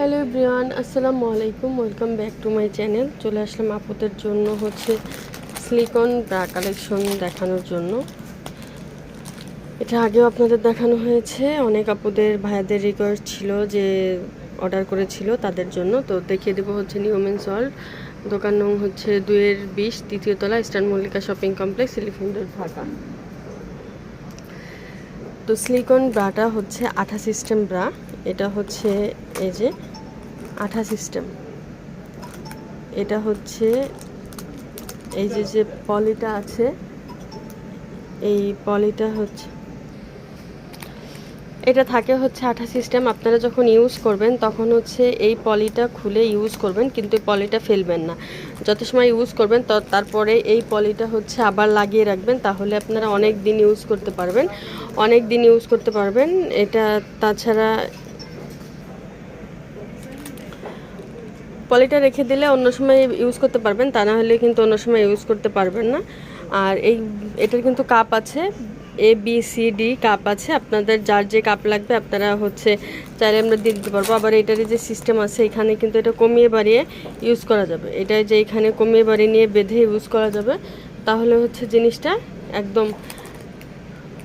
Hello Brian আসসালামু আলাইকুম, welcome back to my channel. চলে আসলাম আপুদের জন্য হচ্ছে স্লিকন ব্রা কালেকশন দেখানোর জন্য। এটা আগেও আপনাদের দেখানো হয়েছে, অনেক আপুদের ভাইয়াদের রিকোয়েস্ট ছিল যে অর্ডার করেছিল তাদের জন্য। তো দেখিয়ে দেবো হচ্ছে নিউমেন সল্ট দোকান নং হচ্ছে দুয়ের বিশ তৃতীয় তলা ইস্টার্ন মল্লিকা শপিং কমপ্লেক্স এলিফেন্টের ঢাকা তো স্লিকন ব্রাটা হচ্ছে আঠা সিস্টেম ব্রা এটা হচ্ছে এই যে আঠা সিস্টেম এটা হচ্ছে এই যে যে পলিটা আছে, এই পলিটা হচ্ছে এটা থাকে হচ্ছে আঠা সিস্টেম আপনারা যখন ইউজ করবেন, তখন হচ্ছে এই পলিটা খুলে ইউজ করবেন, কিন্তু পলিটা ফেলবেন না। যত সময় ইউজ করবেন, তো তারপরে এই পলিটা হচ্ছে আবার লাগিয়ে রাখবেন, তাহলে আপনারা অনেক দিন ইউজ করতে পারবেন। অনেক দিন ইউজ করতে পারবেন। এটা তাছাড়া পলিটা রেখে দিলে অন্য সময় ইউজ করতে পারবেন, তা না হলে কিন্তু অন্য সময় ইউজ করতে পারবেন না। আর এই, এটার কিন্তু কাপ আছে A B C D cup আছে। আপনাদের যার যে কাপ লাগবে, আপনারা হচ্ছে চাইলে আমরা দিয়ে দিতে পারব। আবার এটার যে সিস্টেম আছে, এখানে কিন্তু এটা কমিয়ে বাড়িয়ে ইউজ করা যাবে। এটা যে এখানে কমিয়ে বাড়িয়ে নিয়ে বেঁধে ইউজ করা যাবে, তাহলে হচ্ছে জিনিসটা একদম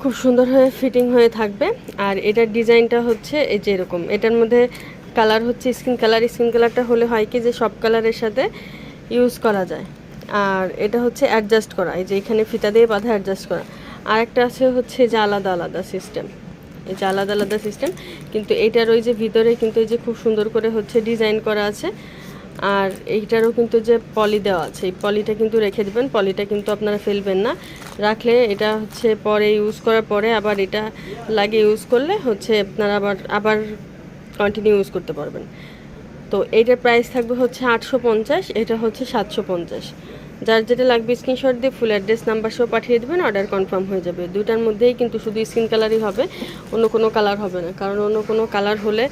খুব সুন্দর হয়ে ফিটিং হয়ে থাকবে। আর এটার ডিজাইনটা হচ্ছে এই যে এরকম। এটার মধ্যে কালার হচ্ছে স্কিন কালার। স্কিন কালারটা হলে হয় কি যে সব কালারের সাথে ইউজ করা যায়। আর এটা হচ্ছে অ্যাডজাস্ট করা, এই যে এখানে ফিতা দিয়ে বাঁধা অ্যাডজাস্ট করা। আর একটা আছে হচ্ছে যে আলাদা আলাদা সিস্টেম এই যে আলাদা আলাদা সিস্টেম কিন্তু এটার ওই যে ভিতরে কিন্তু এই যে খুব সুন্দর করে হচ্ছে ডিজাইন করা আছে। আর এইটারও কিন্তু যে পলি দেওয়া আছে, এই পলিটা কিন্তু রেখে দেবেন। পলিটা কিন্তু আপনারা ফেলবেন না। রাখলে এটা হচ্ছে পরে ইউজ করার পরে আবার এটা লাগে ইউজ করলে হচ্ছে আপনারা আবার আবার কন্টিনিউ ইউজ করতে পারবেন। তো এইটার প্রাইস থাকবে হচ্ছে আটশো পঞ্চাশ, এটা হচ্ছে সাতশো পঞ্চাশ। যার যেটা লাগবে স্ক্রিনশট দিয়ে ফুল অ্যাড্রেস নাম্বার সহ পাঠিয়ে দেবেন অর্ডার কনফার্ম হয়ে যাবে। দুটার মধ্যেই কিন্তু শুধু স্কিন কালারই হবে, অন্য কোনো কালার হবে না। কারণ অন্য কোনো কালার হলে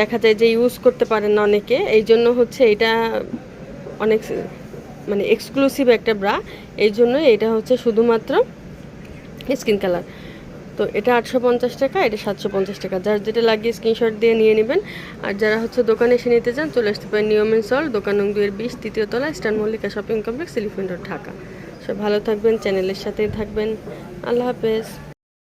দেখা যায় যে ইউজ করতে পারেন না অনেকে। এই জন্য হচ্ছে এটা অনেক মানে এক্সক্লুসিভ একটা ব্রা এই জন্য এটা হচ্ছে শুধুমাত্র স্কিন কালার তো এটা আটশো পঞ্চাশ টাকা, এটা সাতশো পঞ্চাশ টাকা। যার যেটা লাগিয়ে স্ক্রিনশট দিয়ে নিয়ে নেবেন। আর যারা হচ্ছে দোকানে এসে নিতে চান, চলে আসতে পারেন নিয়মেন সল দোকান নং দুয়ের বিশ, তৃতীয় তলা Star Mallika Shopping Complex Elephant Road Dhaka. সব ভালো থাকবেন চ্যানেলের সাথেই থাকবেন। আল্লাহ হাফেজ।